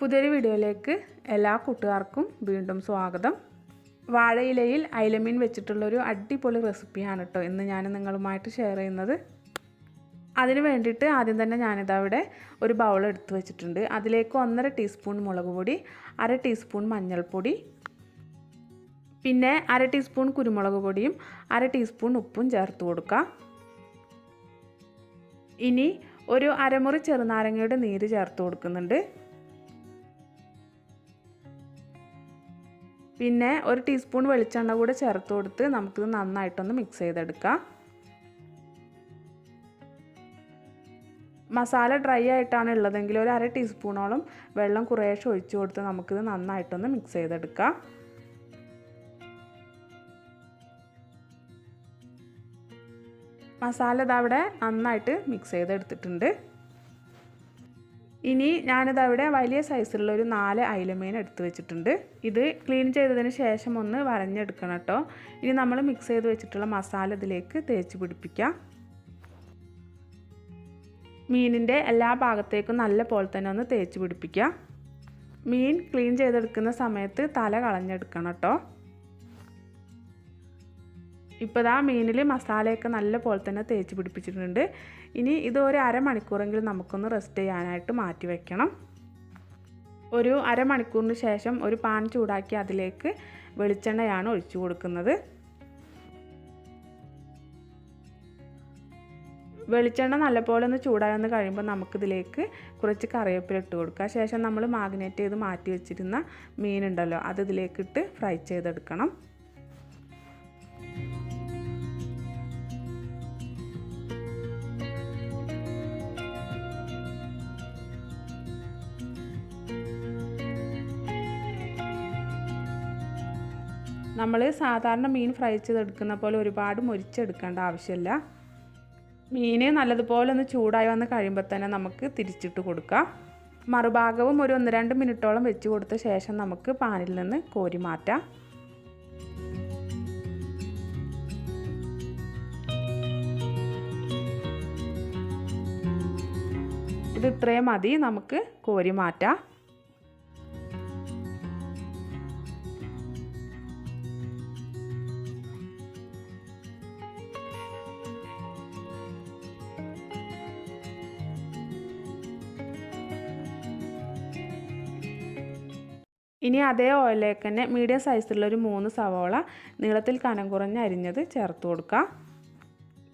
പുതിയൊരു വീഡിയോയിലേക്ക് എല്ലാ കൂട്ടുകാർക്കും വീണ്ടും സ്വാഗതം. വാഴയിലയിൽ അയിലമീൻ വെച്ചിട്ടുള്ളൊരു അടിപൊളി റെസിപ്പിയാണ് കേട്ടോ ഇന്ന് ഞാൻ നിങ്ങളുമായിട്ട് ഷെയർ ചെയ്യുന്നത്. അതിന് വേണ്ടിയിട്ട് ആദ്യം തന്നെ ഞാനിതവിടെ ഒരു ബൗൾ എടുത്തു വെച്ചിട്ടുണ്ട്. അതിലേക്ക് ഒന്നര ടീസ്പൂൺ മുളക് പൊടി അര ടീസ്പൂൺ മഞ്ഞൾപ്പൊടി പിന്നെ അര ടീസ്പൂൺ കുരുമുളക് പൊടിയും അര ടീസ്പൂൺ ഉപ്പും ചേർത്ത് കൊടുക്കുക ഇനി ഒരു അരമുറി ചെറുനാരങ്ങയുടെ നീര് ചേർത്ത് കൊടുക്കുന്നുണ്ട്. പിന്നെ ഒരു ടീസ്പൂൺ വെളിച്ചെണ്ണ കൂടെ ചേർത്ത് കൊടുത്ത് നമുക്കിത് നന്നായിട്ടൊന്ന് മിക്സ് ചെയ്തെടുക്കാം. മസാല ഡ്രൈ ആയിട്ടാണ് ഉള്ളതെങ്കിൽ ഒരു അര ടീസ്പൂണോളം വെള്ളം കുറേശ്ശെ ഒഴിച്ചു കൊടുത്ത് നമുക്കിത് നന്നായിട്ടൊന്ന് മിക്സ് ചെയ്തെടുക്കാം. മസാല ഇതവിടെ നന്നായിട്ട് മിക്സ് ചെയ്തെടുത്തിട്ടുണ്ട്. ഇനി ഞാനിത് അവിടെ വലിയ സൈസിലുള്ള ഒരു നാല് അയിലമീൻ എടുത്തു വെച്ചിട്ടുണ്ട്. ഇത് ക്ലീൻ ചെയ്തതിന് ശേഷം ഒന്ന് വരഞ്ഞെടുക്കണം കേട്ടോ. ഇനി നമ്മൾ മിക്സ് ചെയ്ത് വെച്ചിട്ടുള്ള മസാല ഇതിലേക്ക് തേച്ച് പിടിപ്പിക്കാം. മീനിന്റെ എല്ലാ ഭാഗത്തേക്കും നല്ല പോലെ തന്നെ ഒന്ന് തേച്ച് പിടിപ്പിക്കാം. മീൻ ക്ലീൻ ചെയ്തെടുക്കുന്ന സമയത്ത് തല കളഞ്ഞെടുക്കണം കേട്ടോ. ഇപ്പോൾ ഇതാ മീനിൽ മസാലയൊക്കെ നല്ല പോലെ തന്നെ തേച്ച് പിടിപ്പിച്ചിട്ടുണ്ട്. ഇനി ഇത് ഒരു അരമണിക്കൂറെങ്കിലും നമുക്കൊന്ന് റെസ്റ്റ് ചെയ്യാനായിട്ട് മാറ്റി വയ്ക്കണം ഒരു അരമണിക്കൂറിന് ശേഷം ഒരു പാൻ ചൂടാക്കി അതിലേക്ക് വെളിച്ചെണ്ണയാണ് ഒഴിച്ചു കൊടുക്കുന്നത്. വെളിച്ചെണ്ണ നല്ലപോലെ ഒന്ന് ചൂടായി വന്ന് കഴിയുമ്പോൾ നമുക്കിതിലേക്ക് കുറച്ച് കറിവേപ്പില ഇട്ട് കൊടുക്കുക. ശേഷം നമ്മൾ മാഗ്നേറ്റ് ചെയ്ത് മാറ്റി വെച്ചിരുന്ന മീനുണ്ടല്ലോ അത് ഇതിലേക്കിട്ട് ഫ്രൈ ചെയ്തെടുക്കണം. നമ്മൾ സാധാരണ മീൻ ഫ്രൈ ചെയ്തെടുക്കുന്ന പോലെ ഒരുപാട് മുരിച്ചെടുക്കേണ്ട ആവശ്യമില്ല. മീൻ നല്ലതുപോലെ ഒന്ന് ചൂടായി വന്ന് കഴിയുമ്പോൾ തന്നെ നമുക്ക് തിരിച്ചിട്ട് കൊടുക്കാം. മറുഭാഗവും ഒരു ഒന്ന് രണ്ട് മിനിറ്റോളം വെച്ച് കൊടുത്ത ശേഷം നമുക്ക് പാനിൽ നിന്ന് കോരി മാറ്റാം. ഇത് ഇത്രയും മതി നമുക്ക് കോരി മാറ്റാം. ഇനി അതേ ഓയിലേക്ക് തന്നെ മീഡിയം സൈസിലുള്ള ഒരു മൂന്ന് സവോള നീളത്തിൽ കനം കുറഞ്ഞ് അരിഞ്ഞത് ചേർത്ത് കൊടുക്കുക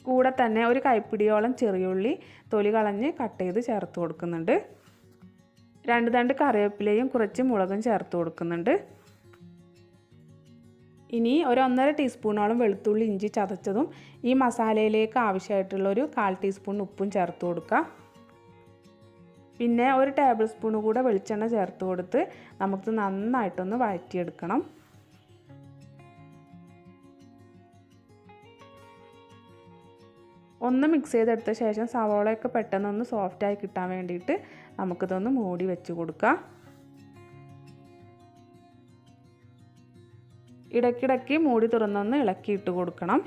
കൂടെ തന്നെ ഒരു കൈപ്പിടിയോളം ചെറിയുള്ളി തൊലി കളഞ്ഞ് കട്ട് ചെയ്ത് ചേർത്ത് കൊടുക്കുന്നുണ്ട്. രണ്ട് തണ്ട് കറിവേപ്പിലയും കുറച്ച് മുളകും ചേർത്ത് കൊടുക്കുന്നുണ്ട്. ഇനി ഒരു ഒന്നര ടീസ്പൂണോളം വെളുത്തുള്ളി ഇഞ്ചി ചതച്ചതും ഈ മസാലയിലേക്ക് ആവശ്യമായിട്ടുള്ള ഒരു കാൽ ടീസ്പൂൺ ഉപ്പും ചേർത്ത് കൊടുക്കുക പിന്നെ ഒരു ടേബിൾ സ്പൂൺ കൂടെ വെളിച്ചെണ്ണ ചേർത്ത് കൊടുത്ത് നമുക്ക് നന്നായിട്ടൊന്ന് വഴറ്റിയെടുക്കണം. ഒന്ന് മിക്സ് ചെയ്തെടുത്ത ശേഷം സവോളയൊക്കെ പെട്ടെന്നൊന്ന് സോഫ്റ്റായി കിട്ടാൻ വേണ്ടിയിട്ട് നമുക്കിതൊന്ന് മൂടി വെച്ച് കൊടുക്കാം. ഇടയ്ക്കിടയ്ക്ക് മൂടി തുറന്നൊന്ന് ഇളക്കിയിട്ട് കൊടുക്കണം.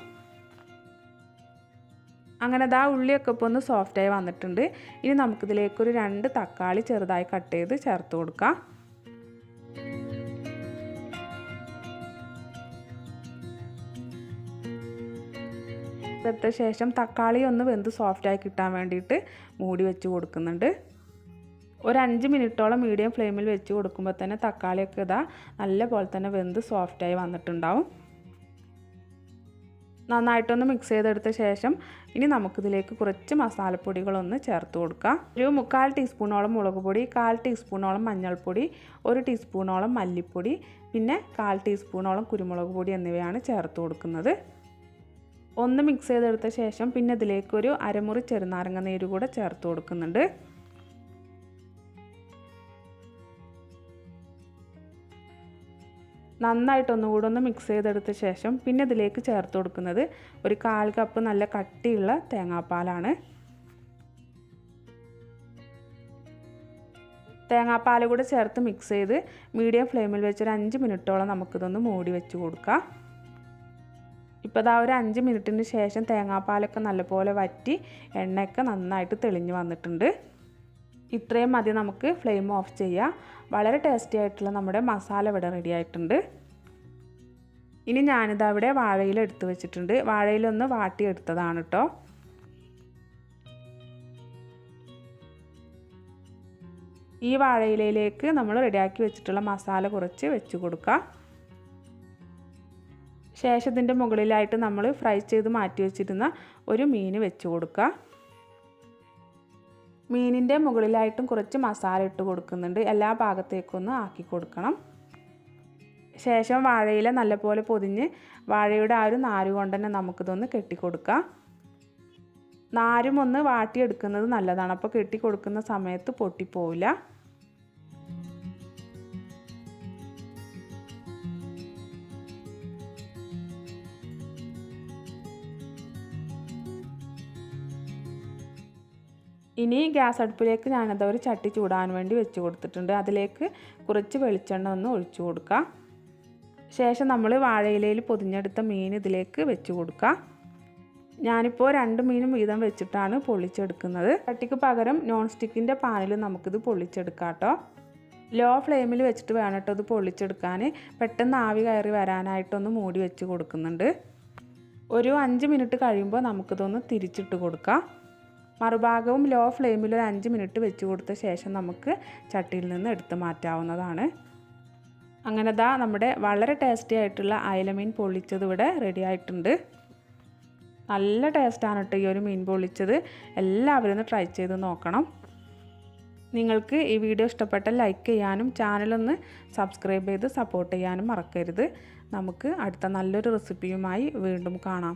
അങ്ങനെ അത് ആ ഉള്ളിയൊക്കെ ഇപ്പോൾ ഒന്ന് സോഫ്റ്റായി വന്നിട്ടുണ്ട്. ഇനി നമുക്കിതിലേക്കൊരു രണ്ട് തക്കാളി ചെറുതായി കട്ട് ചെയ്ത് ചേർത്ത് കൊടുക്കാം. എടുത്ത ശേഷം തക്കാളി ഒന്ന് വെന്ത് സോഫ്റ്റായി കിട്ടാൻ വേണ്ടിയിട്ട് മൂടി വെച്ച് കൊടുക്കുന്നുണ്ട്. ഒരു അഞ്ച് മിനിറ്റോളം മീഡിയം ഫ്ലെയിമിൽ വെച്ച് കൊടുക്കുമ്പോൾ തന്നെ തക്കാളിയൊക്കെ ഇതാ നല്ല പോലെ തന്നെ വെന്ത് സോഫ്റ്റായി വന്നിട്ടുണ്ടാവും. നന്നായിട്ടൊന്ന് മിക്സ് ചെയ്തെടുത്ത ശേഷം ഇനി നമുക്കിതിലേക്ക് കുറച്ച് മസാലപ്പൊടികളൊന്ന് ചേർത്ത് കൊടുക്കാം. ഒരു മുക്കാൽ ടീസ്പൂണോളം മുളക് പൊടി കാൽ ടീസ്പൂണോളം മഞ്ഞൾപ്പൊടി ഒരു ടീസ്പൂണോളം മല്ലിപ്പൊടി പിന്നെ കാൽ ടീസ്പൂണോളം കുരുമുളക് പൊടി എന്നിവയാണ് ചേർത്ത് കൊടുക്കുന്നത്. ഒന്ന് മിക്സ് ചെയ്തെടുത്ത ശേഷം പിന്നെ ഇതിലേക്കൊരു അരമുറി ചെറുനാരങ്ങ നീര് കൂടെ ചേർത്ത് കൊടുക്കുന്നുണ്ട്. നന്നായിട്ട് ഒന്നുകൂടെ ഒന്ന് മിക്സ് ചെയ്തെടുത്ത ശേഷം പിന്നെ ഇതിലേക്ക് ചേർത്ത് കൊടുക്കുന്നത് ഒരു കാൽ കപ്പ് നല്ല കട്ടിയുള്ള തേങ്ങാപ്പാലാണ്. തേങ്ങാപ്പാൽ കൂടെ ചേർത്ത് മിക്സ് ചെയ്ത് മീഡിയം ഫ്ലെയിമിൽ വെച്ച് ഒരു അഞ്ച് മിനിറ്റോളം നമുക്കിതൊന്ന് മൂടി വെച്ച് കൊടുക്കാം. ഇപ്പോൾ ഇതാ ഒരു അഞ്ച് മിനിറ്റിന് ശേഷം തേങ്ങാപ്പാലൊക്കെ നല്ലപോലെ വറ്റി എണ്ണയൊക്കെ നന്നായിട്ട് തെളിഞ്ഞ് വന്നിട്ടുണ്ട്. ഇത്രയും മതി നമുക്ക് ഫ്ലെയിം ഓഫ് ചെയ്യാം. വളരെ ടേസ്റ്റി ആയിട്ടുള്ള നമ്മുടെ മസാല ഇവിടെ റെഡി ആയിട്ടുണ്ട്. ഇനി ഞാനിത് അവിടെ വാഴയിൽ എടുത്തു വെച്ചിട്ടുണ്ട്. വാഴയിലൊന്ന് വാട്ടിയെടുത്തതാണ് കേട്ടോ ഈ വാഴയിലയിലേക്ക് നമ്മൾ റെഡിയാക്കി വെച്ചിട്ടുള്ള മസാല കുറച്ച് വെച്ച് കൊടുക്കുക ശേഷത്തിന്റെ മുകളിലായിട്ട് നമ്മൾ ഫ്രൈ ചെയ്ത് മാറ്റി വെച്ചിരുന്ന ഒരു മീൻ വെച്ച് കൊടുക്കുക മീനിന്റെ മുകളിലായിട്ടും കുറച്ച് മസാല ഇട്ട് കൊടുക്കുന്നുണ്ട്. എല്ലാ ഭാഗത്തേക്കൊന്ന് ആക്കി കൊടുക്കണം. ശേഷം വാഴയില നല്ലപോലെ പൊതിഞ്ഞ് വാഴയുടെ ആ ഒരു നാര് കൊണ്ട് തന്നെ നമുക്കിതൊന്ന് കെട്ടിക്കൊടുക്കാം. നാരും ഒന്ന് വാട്ടിയെടുക്കുന്നത് നല്ലതാണ്. അപ്പോൾ കെട്ടിക്കൊടുക്കുന്ന സമയത്ത് പൊട്ടിപ്പോവില്ല. ഇനി ഗ്യാസ് അടുപ്പിലേക്ക് ഞാനത് ഒരു ചട്ടി ചൂടാൻ വേണ്ടി വെച്ച് കൊടുത്തിട്ടുണ്ട്. അതിലേക്ക് കുറച്ച് വെളിച്ചെണ്ണ ഒന്ന് ഒഴിച്ചു കൊടുക്കുക ശേഷം നമ്മൾ വാഴയിലയിൽ പൊതിഞ്ഞെടുത്ത മീൻ ഇതിലേക്ക് വെച്ച് കൊടുക്കുക ഞാനിപ്പോൾ രണ്ട് മീനും വീതം വെച്ചിട്ടാണ് പൊള്ളിച്ചെടുക്കുന്നത് ചട്ടിക്ക് പകരം നോൺ സ്റ്റിക്കിന്റെ പാനിൽ നമുക്കിത് പൊള്ളിച്ചെടുക്കാം കേട്ടോ ലോ ഫ്ലെയിമിൽ വെച്ചിട്ട് വേണം കേട്ടോ ഇത് പൊള്ളിച്ചെടുക്കാൻ പെട്ടെന്ന് ആവി കയറി വരാനായിട്ടൊന്ന് മൂടി വെച്ച് കൊടുക്കുന്നുണ്ട്. ഒരു അഞ്ച് മിനിറ്റ് കഴിയുമ്പോൾ നമുക്കിതൊന്ന് തിരിച്ചിട്ട് കൊടുക്കാം. മറുഭാഗവും ലോ ഫ്ലെയിമിൽ ഒരു അഞ്ച് മിനിറ്റ് വെച്ച് കൊടുത്ത ശേഷം നമുക്ക് ചട്ടിയിൽ നിന്ന് എടുത്ത് മാറ്റാവുന്നതാണ്. അങ്ങനെ ദാ നമ്മുടെ വളരെ ടേസ്റ്റി ആയിട്ടുള്ള അയലമീൻ പൊള്ളിച്ചത് ഇവിടെ റെഡി ആയിട്ടുണ്ട്. നല്ല ടേസ്റ്റാണ് കേട്ടോ ഈ ഒരു മീൻ പൊള്ളിച്ചത്. എല്ലാവരും ഒന്ന് ട്രൈ ചെയ്ത് നോക്കണം. നിങ്ങൾക്ക് ഈ വീഡിയോ ഇഷ്ടപ്പെട്ട ലൈക്ക് ചെയ്യാനും ചാനലൊന്ന് സബ്സ്ക്രൈബ് ചെയ്ത് സപ്പോർട്ട് ചെയ്യാനും മറക്കരുത്. നമുക്ക് അടുത്ത നല്ലൊരു റെസിപ്പിയുമായി വീണ്ടും കാണാം.